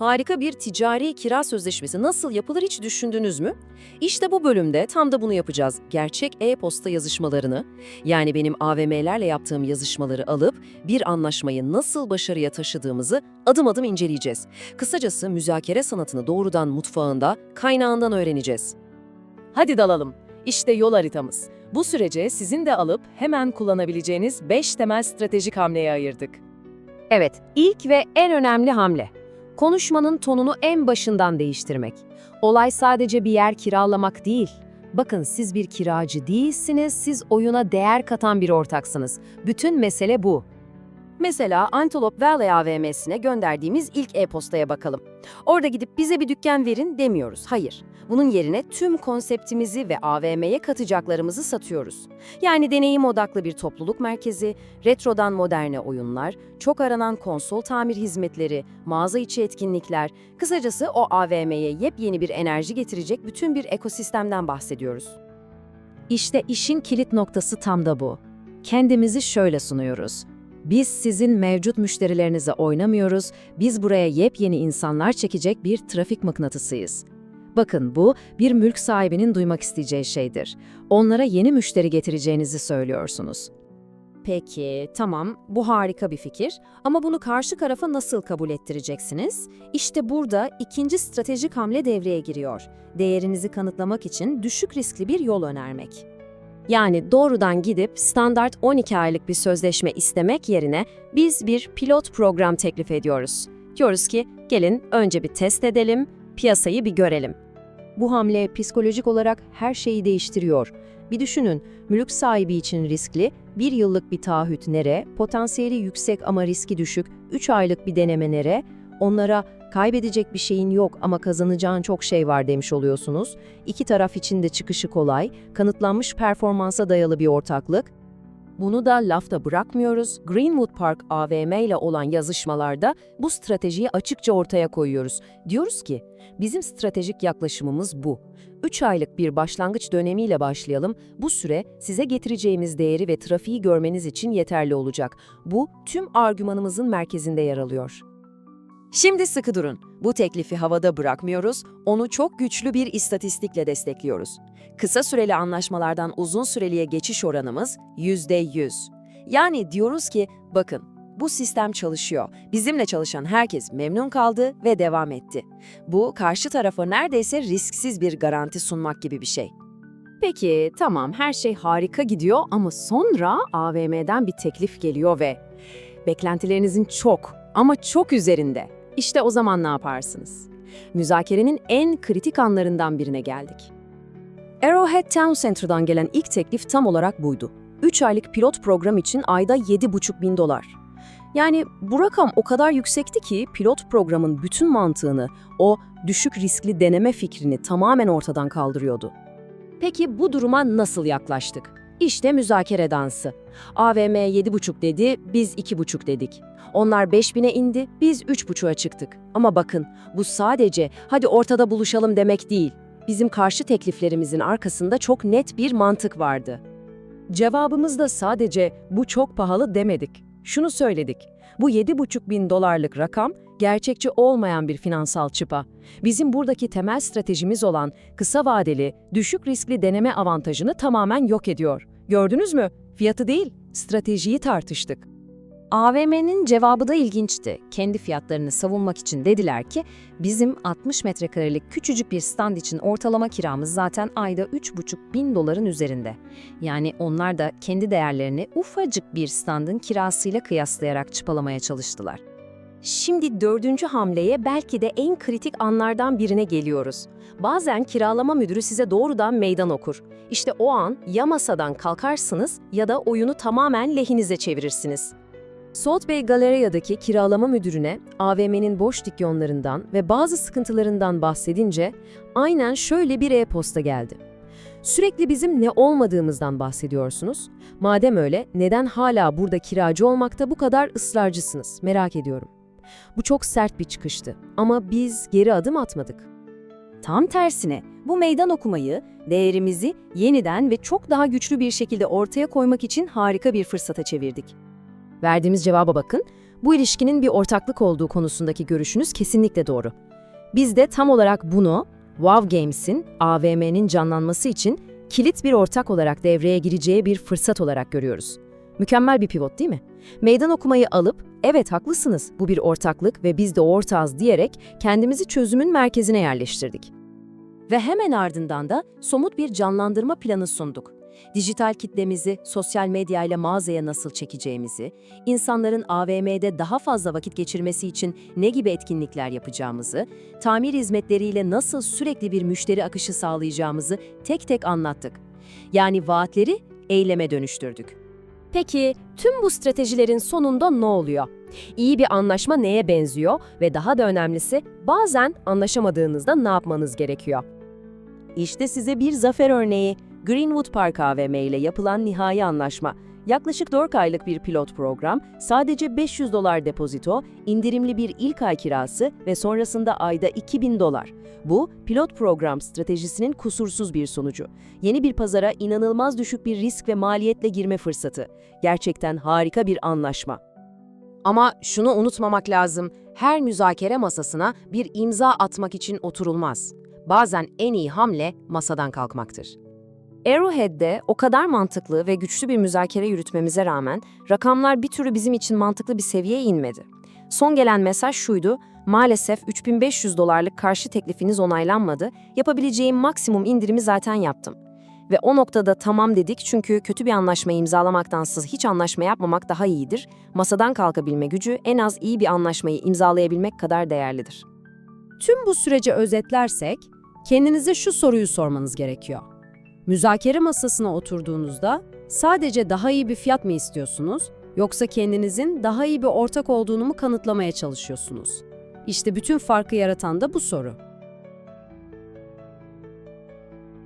Harika bir ticari kira sözleşmesi nasıl yapılır hiç düşündünüz mü? İşte bu bölümde tam da bunu yapacağız. Gerçek e-posta yazışmalarını, yani benim AVM'lerle yaptığım yazışmaları alıp bir anlaşmayı nasıl başarıya taşıdığımızı adım adım inceleyeceğiz. Kısacası müzakere sanatını doğrudan mutfağında, kaynağından öğreneceğiz. Hadi dalalım. İşte yol haritamız. Bu sürece sizin de alıp hemen kullanabileceğiniz 5 temel stratejik hamleye ayırdık. Evet, ilk ve en önemli hamle. Konuşmanın tonunu en başından değiştirmek. Olay sadece bir yer kiralamak değil. Bakın siz bir kiracı değilsiniz, siz oyuna değer katan bir ortaksınız. Bütün mesele bu. Mesela Antelope Valley AVM'sine gönderdiğimiz ilk e-postaya bakalım. Orada gidip bize bir dükkan verin demiyoruz. Hayır. Bunun yerine tüm konseptimizi ve AVM'ye katacaklarımızı satıyoruz. Yani deneyim odaklı bir topluluk merkezi, retrodan moderne oyunlar, çok aranan konsol tamir hizmetleri, mağaza içi etkinlikler, kısacası o AVM'ye yepyeni bir enerji getirecek bütün bir ekosistemden bahsediyoruz. İşte işin kilit noktası tam da bu. Kendimizi şöyle sunuyoruz. Biz sizin mevcut müşterilerinize oynamıyoruz, biz buraya yepyeni insanlar çekecek bir trafik mıknatısıyız. Bakın bu bir mülk sahibinin duymak isteyeceği şeydir. Onlara yeni müşteri getireceğinizi söylüyorsunuz. Peki, tamam, bu harika bir fikir ama bunu karşı tarafa nasıl kabul ettireceksiniz? İşte burada ikinci stratejik hamle devreye giriyor. Değerinizi kanıtlamak için düşük riskli bir yol önermek. Yani doğrudan gidip standart 12 aylık bir sözleşme istemek yerine biz bir pilot program teklif ediyoruz. Diyoruz ki gelin önce bir test edelim, piyasayı bir görelim. Bu hamle psikolojik olarak her şeyi değiştiriyor. Bir düşünün, mülk sahibi için riskli, bir yıllık bir taahhüt nere, potansiyeli yüksek ama riski düşük, 3 aylık bir deneme nere, onlara kaybedecek bir şeyin yok ama kazanacağın çok şey var demiş oluyorsunuz. İki taraf için de çıkışı kolay, kanıtlanmış performansa dayalı bir ortaklık. Bunu da lafta bırakmıyoruz. Greenwood Park AVM ile olan yazışmalarda bu stratejiyi açıkça ortaya koyuyoruz. Diyoruz ki, bizim stratejik yaklaşımımız bu. 3 aylık bir başlangıç dönemiyle başlayalım. Bu süre size getireceğimiz değeri ve trafiği görmeniz için yeterli olacak. Bu tüm argümanımızın merkezinde yer alıyor. Şimdi sıkı durun. Bu teklifi havada bırakmıyoruz, onu çok güçlü bir istatistikle destekliyoruz. Kısa süreli anlaşmalardan uzun süreliye geçiş oranımız %100. Yani diyoruz ki, bakın bu sistem çalışıyor. Bizimle çalışan herkes memnun kaldı ve devam etti. Bu karşı tarafa neredeyse risksiz bir garanti sunmak gibi bir şey. Peki tamam her şey harika gidiyor ama sonra AVM'den bir teklif geliyor ve beklentilerinizin çok ama çok üzerinde. İşte o zaman ne yaparsınız? Müzakerenin en kritik anlarından birine geldik. Arrowhead Town Center'dan gelen ilk teklif tam olarak buydu. 3 aylık pilot program için ayda 7,5 bin dolar. Yani bu rakam o kadar yüksekti ki pilot programın bütün mantığını, o düşük riskli deneme fikrini tamamen ortadan kaldırıyordu. Peki bu duruma nasıl yaklaştık? İşte müzakere dansı. AVM 7,5 dedi, biz 2,5 dedik. Onlar 5000'e indi, biz 3,5'a çıktık. Ama bakın, bu sadece hadi ortada buluşalım demek değil. Bizim karşı tekliflerimizin arkasında çok net bir mantık vardı. Cevabımız da sadece bu çok pahalı demedik. Şunu söyledik. Bu 7,5 bin dolarlık rakam gerçekçi olmayan bir finansal çıpa. Bizim buradaki temel stratejimiz olan kısa vadeli, düşük riskli deneme avantajını tamamen yok ediyor. Gördünüz mü? Fiyatı değil, stratejiyi tartıştık. AVM'nin cevabı da ilginçti. Kendi fiyatlarını savunmak için dediler ki, bizim 60 metrekarelik küçücük bir stand için ortalama kiramız zaten ayda 3,5 bin doların üzerinde. Yani onlar da kendi değerlerini ufacık bir standın kirasıyla kıyaslayarak çıpalamaya çalıştılar. Şimdi dördüncü hamleye belki de en kritik anlardan birine geliyoruz. Bazen kiralama müdürü size doğrudan meydan okur. İşte o an ya masadan kalkarsınız ya da oyunu tamamen lehinize çevirirsiniz. Salt Bay Galeria'daki kiralama müdürüne AVM'nin boş dükkanlarından ve bazı sıkıntılarından bahsedince aynen şöyle bir e-posta geldi. Sürekli bizim ne olmadığımızdan bahsediyorsunuz. Madem öyle neden hala burada kiracı olmakta bu kadar ısrarcısınız merak ediyorum. Bu çok sert bir çıkıştı ama biz geri adım atmadık. Tam tersine bu meydan okumayı, değerimizi yeniden ve çok daha güçlü bir şekilde ortaya koymak için harika bir fırsata çevirdik. Verdiğimiz cevaba bakın. Bu ilişkinin bir ortaklık olduğu konusundaki görüşünüz kesinlikle doğru. Biz de tam olarak bunu Wow Games'in AVM'nin canlanması için kilit bir ortak olarak devreye gireceği bir fırsat olarak görüyoruz. Mükemmel bir pivot değil mi? Meydan okumayı alıp, evet haklısınız bu bir ortaklık ve biz de ortağız diyerek kendimizi çözümün merkezine yerleştirdik. Ve hemen ardından da somut bir canlandırma planı sunduk. Dijital kitlemizi sosyal medya ile mağazaya nasıl çekeceğimizi, insanların AVM'de daha fazla vakit geçirmesi için ne gibi etkinlikler yapacağımızı, tamir hizmetleriyle nasıl sürekli bir müşteri akışı sağlayacağımızı tek tek anlattık. Yani vaatleri eyleme dönüştürdük. Peki tüm bu stratejilerin sonunda ne oluyor? İyi bir anlaşma neye benziyor ve daha da önemlisi bazen anlaşamadığınızda ne yapmanız gerekiyor? İşte size bir zafer örneği. Greenwood Park AVM ile yapılan nihai anlaşma. Yaklaşık 4 aylık bir pilot program, sadece 500 dolar depozito, indirimli bir ilk ay kirası ve sonrasında ayda 2000 dolar. Bu, pilot program stratejisinin kusursuz bir sonucu. Yeni bir pazara inanılmaz düşük bir risk ve maliyetle girme fırsatı. Gerçekten harika bir anlaşma. Ama şunu unutmamak lazım, her müzakere masasına bir imza atmak için oturulmaz. Bazen en iyi hamle masadan kalkmaktır. Arrowhead'de o kadar mantıklı ve güçlü bir müzakere yürütmemize rağmen rakamlar bir türlü bizim için mantıklı bir seviyeye inmedi. Son gelen mesaj şuydu, maalesef 3500 dolarlık karşı teklifiniz onaylanmadı, yapabileceğim maksimum indirimi zaten yaptım. Ve o noktada tamam dedik çünkü kötü bir anlaşmayı imzalamaktansa hiç anlaşma yapmamak daha iyidir. Masadan kalkabilme gücü en az iyi bir anlaşmayı imzalayabilmek kadar değerlidir. Tüm bu süreci özetlersek, kendinize şu soruyu sormanız gerekiyor. Müzakere masasına oturduğunuzda sadece daha iyi bir fiyat mı istiyorsunuz, yoksa kendinizin daha iyi bir ortak olduğunu mu kanıtlamaya çalışıyorsunuz? İşte bütün farkı yaratan da bu soru.